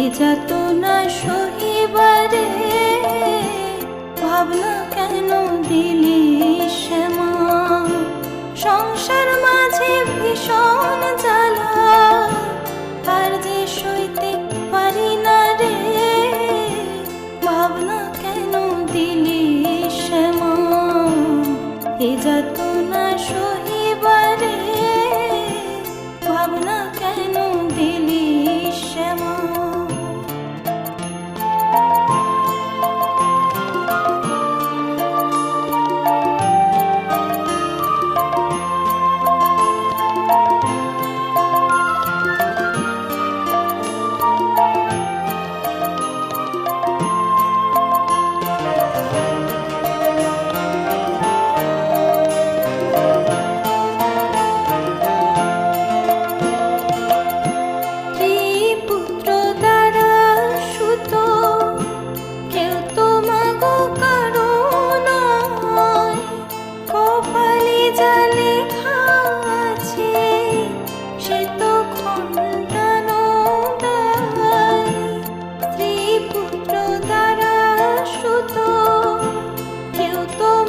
এ যাতনা সহিবারে, ভাবনা কেন দিলি শ্যামা? সংসার মাঝে ভীষণ জ্বালা, আর যে সইতে পারি না রে, ভাবনা কেন দিলি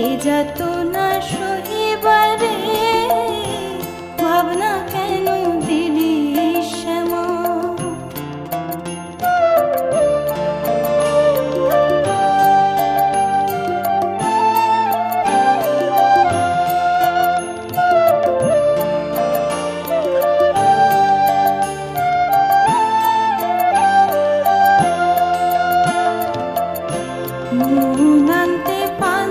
এ যত না সহিবারে ভাবনা কেন দিলি শ্যামা? মুনান্তে পান